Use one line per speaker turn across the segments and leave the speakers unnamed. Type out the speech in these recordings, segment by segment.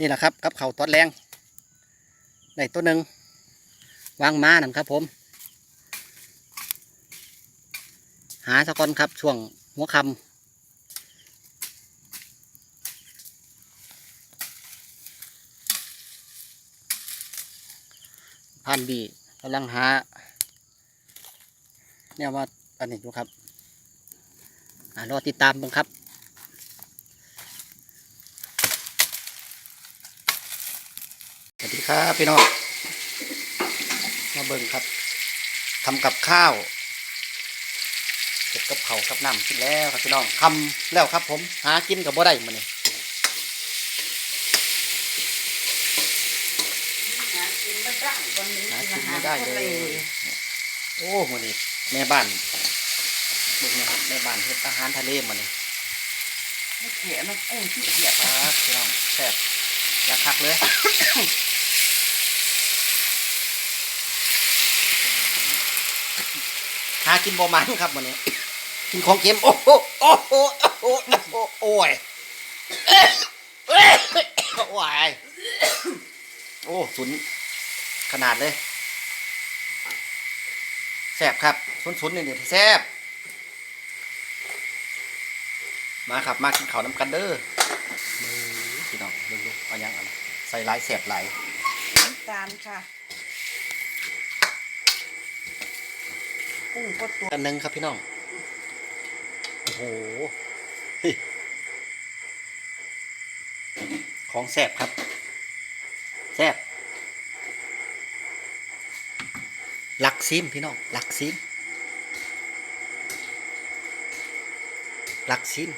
นี่แหละครับกับเขาตอดแรงได้ตัวหนึ่งวางม้านั่นครับผม หาสะกอนครับช่วงหัวคำพันบีกำลังหาเนี่ยว่าอันนี้ดูครับรอติดตามบ้างครับ สวัสดีครับพี่น้องมาเบิ่งครับทำกับข้าวเก็บกับเขาวกับน้ำกินแล้วครับพี่น้องคำแล้วครับ ผมหากินกับบ่ได้มาเนี่ย
หากินไม่ได้วันนี้
หา
กิน
กิ
อานหาร
ไม่ได้
ทะ
เล
เลย
โอ้มันนี่แม่บ้านเบิ่งนะครับแม่บ้านเฮ็ดอาหารทะเลมาเนี่ย
ไม่เกลียดมันเอ้ยขี้เกียจ
ครับพี่น้องแซ่บอยากคักเลย หากินบ่มันครับวันนี้ กินของเค็มโอ้โหโอ้โหโอ้โหโอ้ยโอ้ยโอ้สุนขนาดเลยแซ่บครับสุนสุนนี่นี่แซ่บมาครับมากินข้าวน้ำกันเด้อมือพี่น้องดูดูเอายังเอาใส่หลายแซ่บหล
น้ำตาลค่ะ กุ้งก็ตัว
อันหนึงครับพี่น้อง โอ้โหของแซ่บครับแซ่บหลักซิมพี่น้องหลักซิมหลักซิม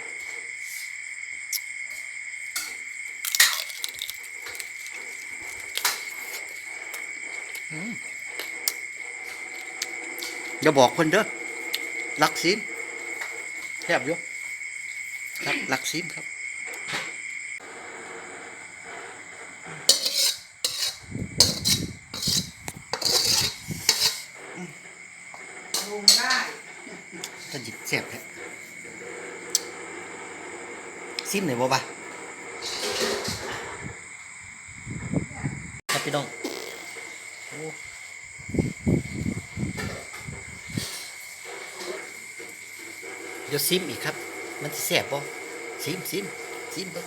อืม อย่าบอกคนเด้อหลักซิมแซ่บอยู่หลักหลักซิมครับ
ลุงได้
ก็หยิบเสียบแท้ซิมหน่อยบ่ปะครับพี่น้องโอ้ เดี๋ยวซิมอีกครับ มันจะแสบบ่ซิมซิมซิมบ่